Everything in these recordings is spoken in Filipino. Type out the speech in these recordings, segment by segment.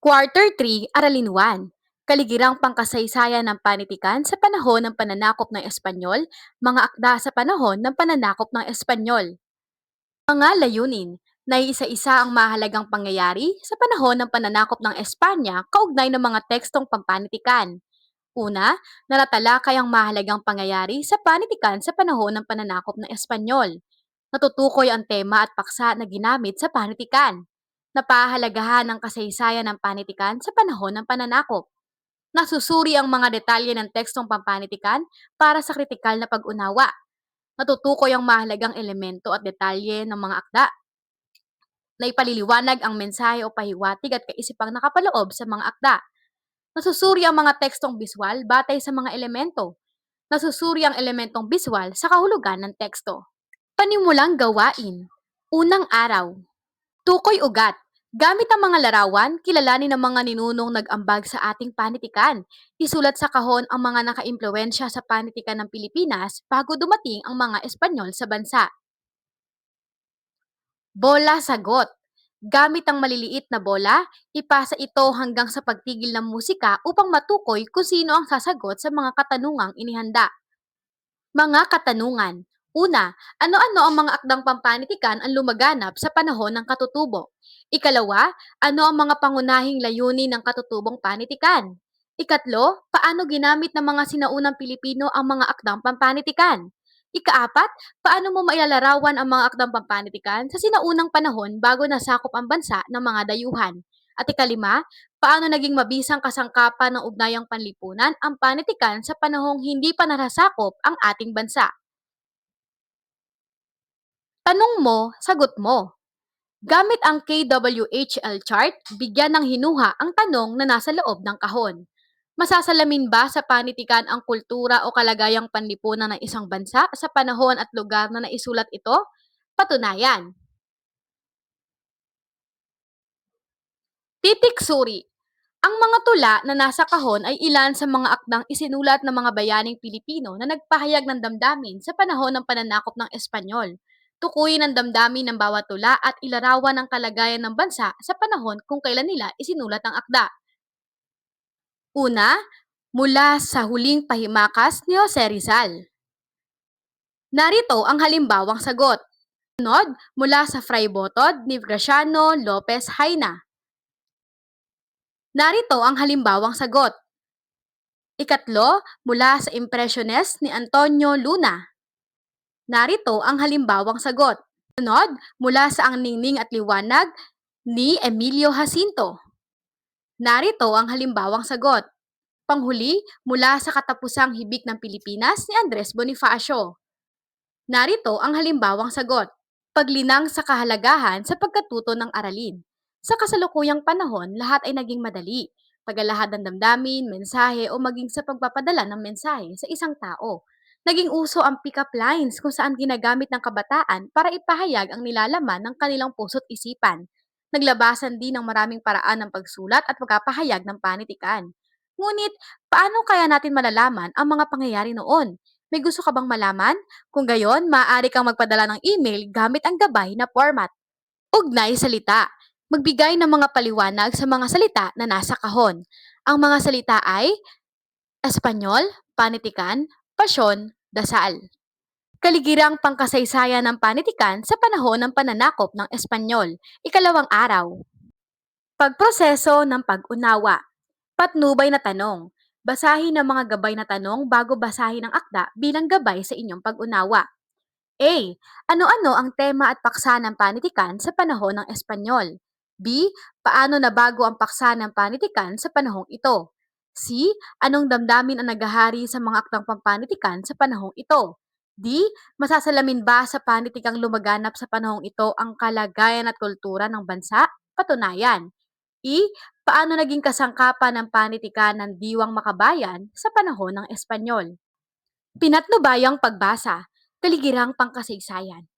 Quarter 3, Aralin 1. Kaligirang pangkasaysayan ng panitikan sa panahon ng pananakop ng Espanyol, mga akda sa panahon ng pananakop ng Espanyol. Mga layunin, naiisa-isa ang mahalagang pangyayari sa panahon ng pananakop ng Espanya kaugnay ng mga tekstong pampanitikan. Una, nalatalakay ang mahalagang pangyayari sa panitikan sa panahon ng pananakop ng Espanyol. Natutukoy ang tema at paksa na ginamit sa panitikan. Napahalagahan ang kasaysayan ng panitikan sa panahon ng pananakop. Nasusuri ang mga detalye ng tekstong pampanitikan para sa kritikal na pag-unawa. Natutukoy ang mahalagang elemento at detalye ng mga akda. Naipaliliwanag ang mensahe o pahiwatig at kaisipang nakapaloob sa mga akda. Nasusuri ang mga tekstong biswal batay sa mga elemento. Nasusuri ang elementong biswal sa kahulugan ng teksto. Panimulang gawain. Unang araw. Tukoy ugat. Gamit ang mga larawan, kilalanin ng mga ninunong nag-ambag sa ating panitikan. Isulat sa kahon ang mga nakaimpluensya sa panitikan ng Pilipinas bago dumating ang mga Espanyol sa bansa. Bola sagot. Gamit ang maliliit na bola, ipasa ito hanggang sa pagtigil ng musika upang matukoy kung sino ang sasagot sa mga katanungang inihanda. Mga katanungan. Una, ano-ano ang mga akdang pampanitikan ang lumaganap sa panahon ng katutubo? Ikalawa, ano ang mga pangunahing layunin ng katutubong panitikan? Ikatlo, paano ginamit ng mga sinaunang Pilipino ang mga akdang pampanitikan? Ikaapat, paano mo mailalarawan ang mga akdang pampanitikan sa sinaunang panahon bago nasakop ang bansa ng mga dayuhan? At ikalima, paano naging mabisang kasangkapan ng ugnayang panlipunan ang panitikan sa panahong hindi pa narasakop ang ating bansa? Tanong mo, sagot mo. Gamit ang KWHL chart, bigyan ng hinuha ang tanong na nasa loob ng kahon. Masasalamin ba sa panitikan ang kultura o kalagayang panlipunan ng isang bansa sa panahon at lugar na naisulat ito? Patunayan. Titik suri. Ang mga tula na nasa kahon ay ilan sa mga akdang isinulat ng mga bayaning Pilipino na nagpahayag ng damdamin sa panahon ng pananakop ng Espanyol. Tukuyin ang damdamin ng bawat tula at ilarawan ang kalagayan ng bansa sa panahon kung kailan nila isinulat ang akda. Una, mula sa huling pahimakas ni Jose Rizal. Narito ang halimbawang sagot. Sunod, mula sa Fray Botod ni Graciano Lopez Haina. Narito ang halimbawang sagot. Ikatlo, mula sa Impressionist ni Antonio Luna. Narito ang halimbawang sagot. Sunod, mula sa Ang Ningning at Liwanag ni Emilio Jacinto. Narito ang halimbawang sagot. Panghuli, mula sa Katapusang Hibik ng Pilipinas ni Andres Bonifacio. Narito ang halimbawang sagot. Paglinang sa kahalagahan sa pagkatuto ng aralin. Sa kasalukuyang panahon, lahat ay naging madali. Pagalahad ng damdamin, mensahe o maging sa pagpapadala ng mensahe sa isang tao. Naging uso ang pick-up lines kung saan ginagamit ng kabataan para ipahayag ang nilalaman ng kanilang puso't isipan. Naglabasan din ng maraming paraan ng pagsulat at pagpapahayag ng panitikan. Ngunit, paano kaya natin malalaman ang mga pangyayari noon? May gusto ka bang malaman? Kung gayon, maaari kang magpadala ng email gamit ang gabay na format. Ugnay salita. Magbigay ng mga paliwanag sa mga salita na nasa kahon. Ang mga salita ay Espanyol, panitikan, pasyon, dasal. Kaligirang pangkasaysayan ng panitikan sa panahon ng pananakop ng Espanyol, ikalawang araw. Pagproseso ng pag-unawa. Patnubay na tanong. Basahin ang mga gabay na tanong bago basahin ang akda bilang gabay sa inyong pag-unawa. A. Ano-ano ang tema at paksa ng panitikan sa panahon ng Espanyol? B. Paano nabago ang paksa ng panitikan sa panahong ito? C. Anong damdamin ang naghahari sa mga aktang pampanitikan sa panahong ito? D. Masasalamin ba sa panitikang lumaganap sa panahong ito ang kalagayan at kultura ng bansa? Patunayan. E. Paano naging kasangkapan ng panitikan ng diwang makabayan sa panahon ng Espanyol? Pinatnubayang pagbasa, kaligirang pangkasaysayan.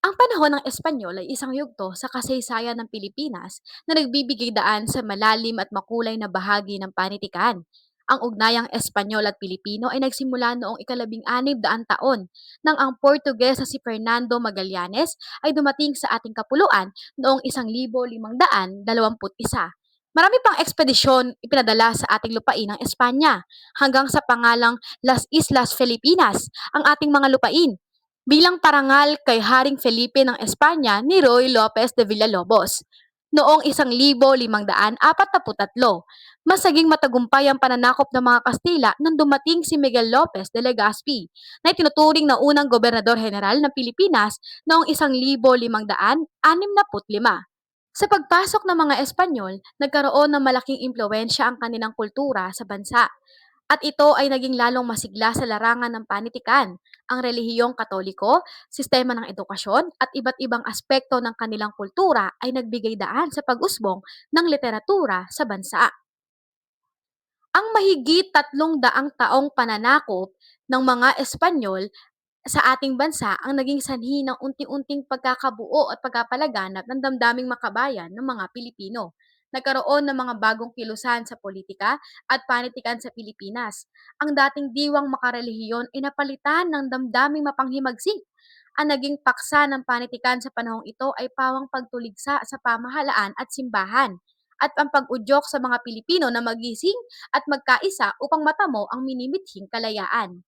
Ang panahon ng Espanyol ay isang yugto sa kasaysayan ng Pilipinas na nagbibigay daan sa malalim at makulay na bahagi ng panitikan. Ang ugnayang Espanyol at Pilipino ay nagsimula noong ikalabing anib daan taon nang ang Portuges sa si Fernando Magallanes ay dumating sa ating kapuluan noong isang libo limang daan dalawamput isa. Marami pang ekspedisyon ipinadala sa ating lupain ng Espanya hanggang sa pangalang Las Islas Filipinas ang ating mga lupain bilang parangal kay Haring Felipe ng Espanya ni Roy Lopez de Villalobos noong 1543. Mas naging matagumpay ang pananakop ng mga Kastila nang dumating si Miguel Lopez de Legazpi na itinuturing na unang gobernador general ng Pilipinas noong 1565. Sa pagpasok ng mga Espanyol, nagkaroon ng malaking impluensya ang kanilang kultura sa bansa at ito ay naging lalong masigla sa larangan ng panitikan, ang relihiyong katoliko, sistema ng edukasyon at iba't ibang aspekto ng kanilang kultura ay nagbigay daan sa pag-usbong ng literatura sa bansa. Ang mahigit tatlong daang taong pananakop ng mga Espanyol sa ating bansa ang naging sanhi ng unti-unting pagkakabuo at pagkapalaganap ng damdaming makabayan ng mga Pilipino. Nagkaroon ng mga bagong kilusan sa politika at panitikan sa Pilipinas. Ang dating diwang makarelihiyon ay napalitan ng damdaming mapanghimagsik. Ang naging paksa ng panitikan sa panahong ito ay pawang pagtuligsa sa pamahalaan at simbahan at ang pag-udyok sa mga Pilipino na magising at magkaisa upang matamo ang minimithing kalayaan.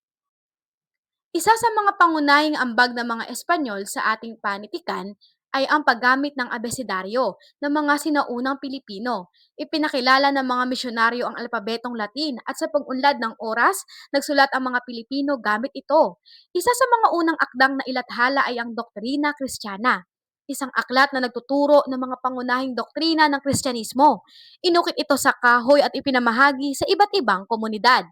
Isa sa mga pangunahing ambag ng mga Espanyol sa ating panitikan ay ang paggamit ng abecedaryo ng mga sinaunang Pilipino. Ipinakilala ng mga misyonaryo ang alpabetong Latin at sa pag-unlad ng oras, nagsulat ang mga Pilipino gamit ito. Isa sa mga unang akdang na ilathala ay ang Doktrina Kristiyana, isang aklat na nagtuturo ng mga pangunahing doktrina ng Kristyanismo. Inukit ito sa kahoy at ipinamahagi sa iba't ibang komunidad.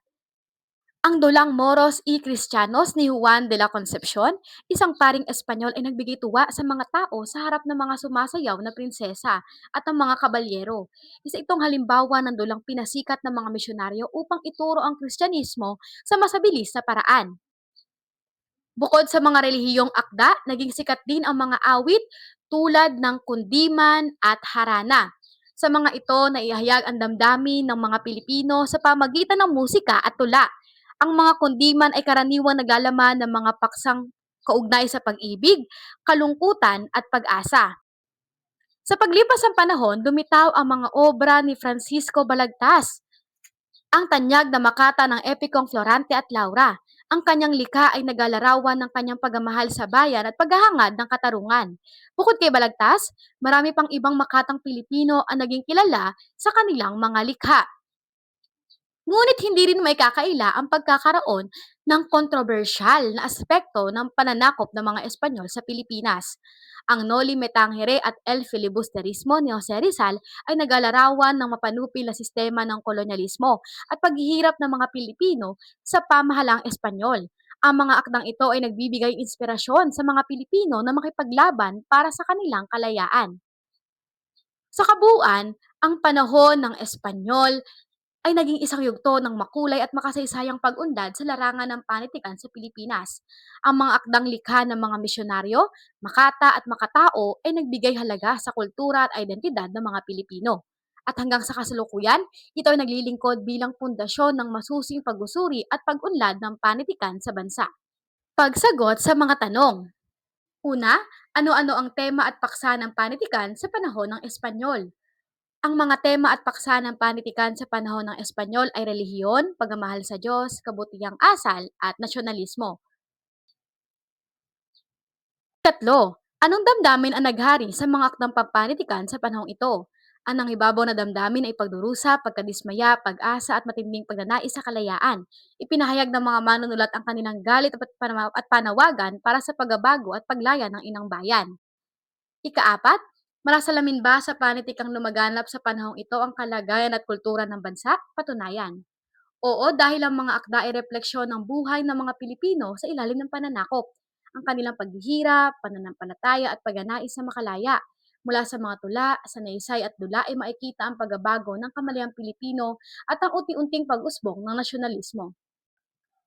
Ang dulang Moros y Cristianos ni Juan de la Concepcion, isang paring Espanyol ay nagbigay tuwa sa mga tao sa harap ng mga sumasayaw na prinsesa at ang mga kabalyero. Isa itong halimbawa ng dulang pinasikat ng mga misyonaryo upang ituro ang Kristyanismo sa masabilis na paraan. Bukod sa mga relihiyong akda, naging sikat din ang mga awit tulad ng kundiman at harana. Sa mga ito, naihayag ang damdamin ng mga Pilipino sa pamagitan ng musika at tula. Ang mga kundiman ay karaniwang naglalaman ng mga paksang kaugnay sa pag-ibig, kalungkutan at pag-asa. Sa paglipas ng panahon, dumitaw ang mga obra ni Francisco Balagtas, ang tanyag na makata ng epikong Florante at Laura. Ang kanyang likha ay naglalarawan ng kanyang pagmamahal sa bayan at paghahangad ng katarungan. Bukod kay Balagtas, marami pang ibang makatang Pilipino ang naging kilala sa kanilang mga likha. Ngunit hindi rin may kakaila ang pagkakaroon ng kontrobersyal na aspekto ng pananakop ng mga Espanyol sa Pilipinas. Ang Noli Me Tangere at El Filibusterismo ni Jose Rizal ay naglalarawan ng mapanupil na sistema ng kolonyalismo at paghihirap ng mga Pilipino sa pamahalang Espanyol. Ang mga akdang ito ay nagbibigay inspirasyon sa mga Pilipino na makipaglaban para sa kanilang kalayaan. Sa kabuuan, ang panahon ng Espanyol ay naging isang yugto ng makulay at makasaysayang pag-unlad sa larangan ng panitikan sa Pilipinas. Ang mga akdang likha ng mga misyonaryo, makata at makatao ay nagbigay halaga sa kultura at identidad ng mga Pilipino. At hanggang sa kasalukuyan, ito ay naglilingkod bilang pundasyon ng masusing pag-usuri at pag-unlad ng panitikan sa bansa. Pagsagot sa mga tanong. Una, ano-ano ang tema at paksa ng panitikan sa panahon ng Espanyol? Ang mga tema at paksa ng panitikan sa panahon ng Espanyol ay relihiyon, pagmamahal sa Diyos, kabutihang asal, at nasyonalismo. Tatlo, anong damdamin ang naghari sa mga akdang pampanitikan sa panahong ito? Ang nangibabaw na damdamin ay pagdurusa, pagkadismaya, pag-asa at matinding pagnanais sa kalayaan. Ipinahayag ng mga manunulat ang kanilang galit at panawagan para sa pagbabago at paglaya ng inang bayan. Ikaapat, marasalamin ba sa panitikang lumaganap sa panahong ito ang kalagayan at kultura ng bansa? Patunayan. Oo, dahil ang mga akda ay refleksyon ng buhay ng mga Pilipino sa ilalim ng pananakop. Ang kanilang paghihirap, pananampalataya at pagnanais sa makalaya. Mula sa mga tula, sanaysay at dula ay makikita ang pagbabago ng kamalihang Pilipino at ang unti-unting pag-usbong ng nasyonalismo.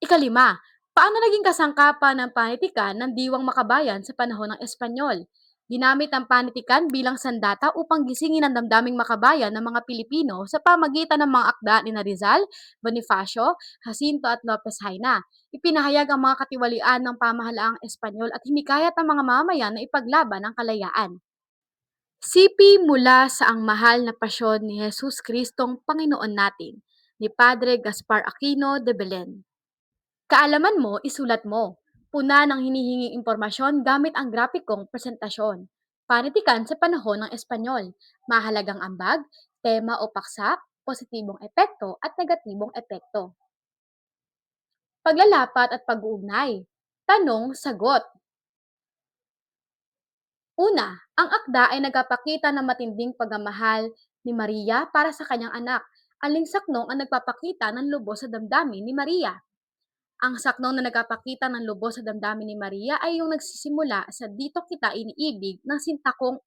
Ikalima, paano naging kasangkapan ng panitikan ng diwang makabayan sa panahon ng Espanyol? Ginamit ang panitikan bilang sandata upang gisingin ang damdaming makabayan ng mga Pilipino sa pamagitan ng mga akda ni Rizal, Bonifacio, Jacinto at Lopez Haina. Ipinahayag ang mga katiwalian ng pamahalaang Espanyol at hinikayat ang mga mamayan na ipaglaban ang kalayaan. Sipi mula sa ang mahal na pasyon ni Jesus Kristong Panginoon natin, ni Padre Gaspar Aquino de Belen. Kaalaman mo, isulat mo. Puna ng hinihinging impormasyon gamit ang grapikong presentasyon. Panitikan sa panahon ng Espanyol. Mahalagang ambag, tema o paksa, positibong epekto at negatibong epekto. Paglalapat at pag-uugnay. Tanong, sagot. Una, ang akda ay nagpapakita ng matinding pagmamahal ni Maria para sa kanyang anak. Aling saknong ang nagpapakita ng lubos sa damdamin ni Maria. Ang saknong na nagpapakita ng lubos sa damdamin ni Maria ay yung nagsisimula sa dito kita iniibig ng sintakong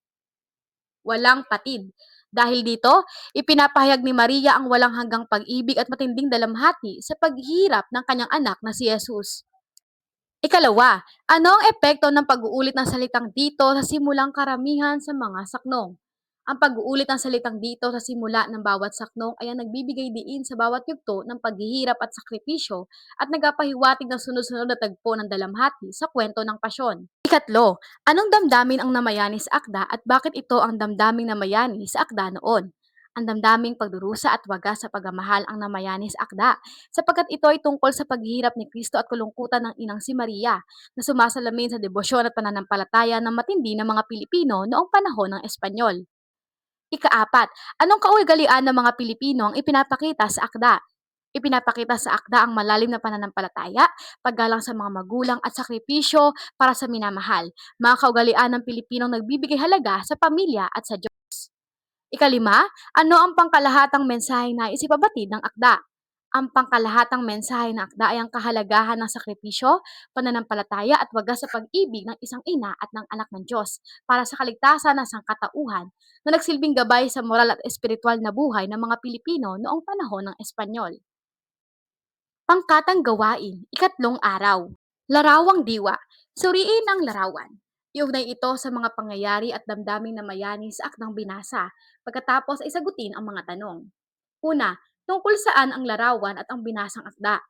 walang patid. Dahil dito, ipinapahayag ni Maria ang walang hanggang pag-ibig at matinding dalamhati sa paghihirap ng kanyang anak na si Jesus. Ikalawa, ano ang epekto ng pag-uulit ng salitang dito sa simulang karamihan sa mga saknong? Ang pag-uulit ng salitang dito sa simula ng bawat saknong ay ang nagbibigay diin sa bawat yugto ng paghihirap at sakripisyo at nagpapahiwatig ng sunod-sunod na tagpo ng dalamhati sa kwento ng pasyon. Ikatlo, anong damdamin ang namayani sa akda at bakit ito ang damdaming namayani sa akda noon? Ang damdaming pagdurusa at wagas sa pagmamahal ang namayani sa akda, sapagkat ito ay tungkol sa paghihirap ni Kristo at kalungkutan ng inang si Maria, na sumasalamin sa debosyon at pananampalataya ng matindi ng mga Pilipino noong panahon ng Espanyol. Ikaapat, anong kaugalian ng mga Pilipino ang ipinapakita sa akda? Ipinapakita sa akda ang malalim na pananampalataya, paggalang sa mga magulang at sakripisyo para sa minamahal, mga kaugalian ng Pilipinong nagbibigay halaga sa pamilya at sa Diyos. Ikalima, ano ang pangkalahatang mensahe na isipabatid ng akda? Ang pangkalahatang mensahe ng akda ay ang kahalagahan ng sakripisyo, pananampalataya at wagas sa pag-ibig ng isang ina at ng anak ng Diyos para sa kaligtasan ng sangkatauhan na nagsilbing gabay sa moral at espiritual na buhay ng mga Pilipino noong panahon ng Espanyol. Pangkatang gawain, ikatlong araw. Larawang diwa. Suriin ang larawan. Iugnay ito sa mga pangyayari at damdaming na mayani sa akdang binasa, pagkatapos ay sagutin ang mga tanong. Una, tungkol saan ang larawan at ang binasang akda?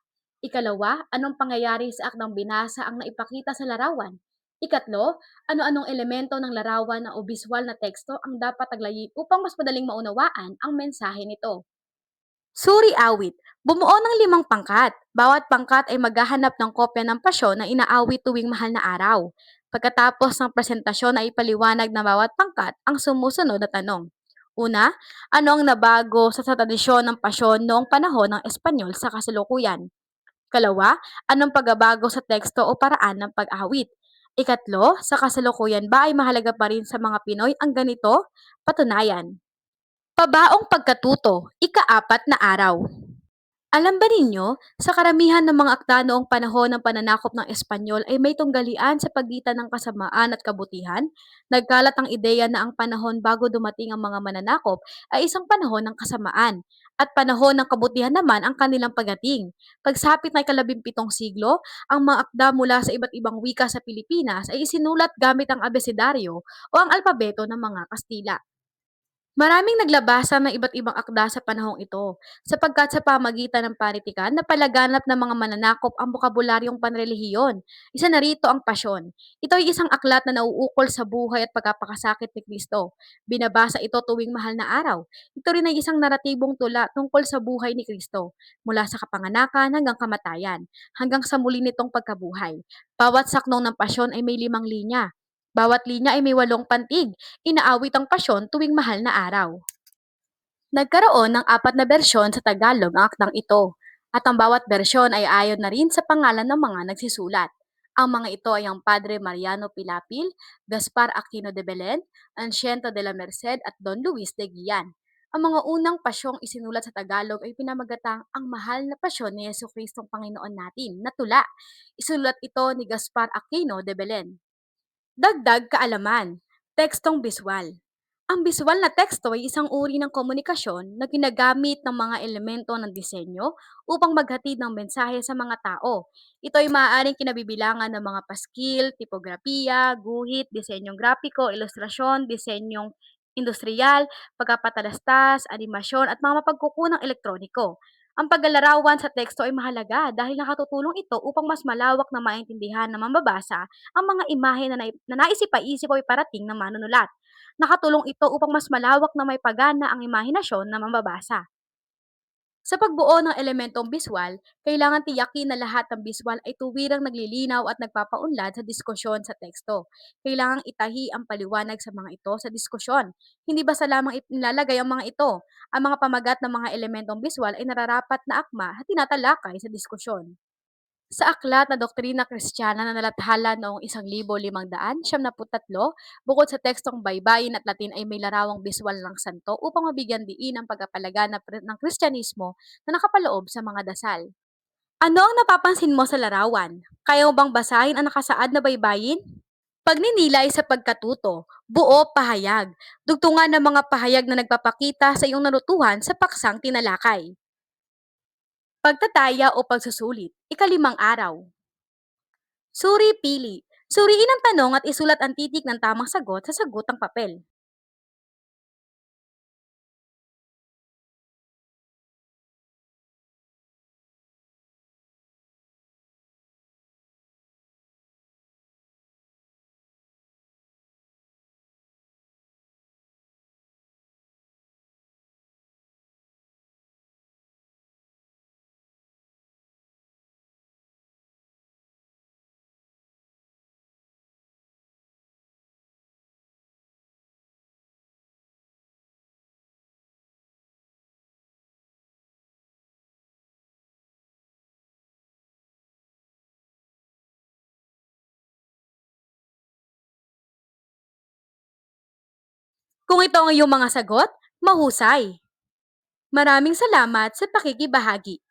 Ikalawa, anong pangyayari sa akdang binasa ang naipakita sa larawan? Ikatlo, ano-anong elemento ng larawan na o visual na teksto ang dapat taglayin upang mas madaling maunawaan ang mensahe nito? Suri awit. Bumuo ng limang pangkat. Bawat pangkat ay maghahanap ng kopya ng pasyon na inaawit tuwing mahal na araw. Pagkatapos ng presentasyon ay ipaliwanag ng bawat pangkat ang sumusunod na tanong. Una, ano ang nabago sa, sa tradisyon ng pasyon noong panahon ng Espanyol sa kasalukuyan? Kalawa, anong pagbabago sa teksto o paraan ng pag-awit? Ikatlo, sa kasalukuyan ba ay mahalaga pa rin sa mga Pinoy ang ganito? Patunayan. Pabaong pagkatuto, ikaapat na araw. Alam ba ninyo, sa karamihan ng mga akda noong panahon ng pananakop ng Espanyol ay may tunggalian sa pagitan ng kasamaan at kabutihan? Nagkalat ang ideya na ang panahon bago dumating ang mga mananakop ay isang panahon ng kasamaan at panahon ng kabutihan naman ang kanilang pagdating. Pagsapit ng ikalabimpitong siglo, ang mga akda mula sa iba't ibang wika sa Pilipinas ay isinulat gamit ang abecedaryo o ang alpabeto ng mga Kastila. Maraming naglabasan ng iba't ibang akda sa panahong ito, sapagkat sa pamagitan ng panitikan napalaganap ng mga mananakop ang bokabularyong panrelihiyon. Isa na rito ang pasyon. Ito ay isang aklat na nauukol sa buhay at pagkapakasakit ni Kristo. Binabasa ito tuwing mahal na araw. Ito rin ay isang naratibong tula tungkol sa buhay ni Kristo, mula sa kapanganakan hanggang kamatayan, hanggang sa muli nitong pagkabuhay. Bawat saknong ng pasyon ay may limang linya. Bawat linya ay may walong pantig inaawit ang pasyon tuwing mahal na araw. Nagkaroon ng apat na bersyon sa Tagalog ang akdang ito, at ang bawat bersyon ay ayon na rin sa pangalan ng mga nagsisulat. Ang mga ito ay ang Padre Mariano Pilapil, Gaspar Aquino de Belen, Anciento de la Merced at Don Luis de Guian. Ang mga unang pasyong isinulat sa Tagalog ay pinamagatang ang mahal na pasyon ni Yesu Kristong Panginoon natin na tula. Isulat ito ni Gaspar Aquino de Belen. Dagdag kaalaman, tekstong biswal. Ang biswal na teksto ay isang uri ng komunikasyon na ginagamit ng mga elemento ng disenyo upang maghatid ng mensahe sa mga tao. Ito ay maaaring kinabibilangan ng mga paskil, tipografiya, guhit, disenyong grapiko, ilustrasyon, disenyong industrial, pagkapatalastas, animasyon at mga mapagkukunang elektroniko. Ang paglalarawan sa teksto ay mahalaga dahil nakatutulong ito upang mas malawak na maintindihan ng mambabasa ang mga imahe na, nai- na naisip-isip o iparating ng manunulat. Nakatulong ito upang mas malawak na may pagana ang imahinasyon ng mambabasa. Sa pagbuo ng elementong biswal, kailangan tiyakin na lahat ng biswal ay tuwirang naglilinaw at nagpapaunlad sa diskusyon sa teksto. Kailangang itahi ang paliwanag sa mga ito sa diskusyon. Hindi basta lamang nilalagay ang mga ito. Ang mga pamagat ng mga elementong biswal ay nararapat na akma at tinatalakay sa diskusyon. Sa aklat na Doktrina Kristiyana na nalathala noong 1573, bukod sa tekstong baybayin at Latin ay may larawang biswal ng santo upang mabigyan diin ang pagkapalaga na pre- ng Kristyanismo na nakapaloob sa mga dasal. Ano ang napapansin mo sa larawan? Kaya mo bang basahin ang nakasaad na baybayin? Pagninilay sa pagkatuto, buo pahayag, dugtungan ng mga pahayag na nagpapakita sa iyong narutuhan sa paksang tinalakay. Pagtataya o pagsusulit, ikalimang araw. Suri pili. Suriin ang tanong at isulat ang titik ng tamang sagot sa sagutang papel. Kung ito ang iyong mga sagot, mahusay. Maraming salamat sa pakikibahagi.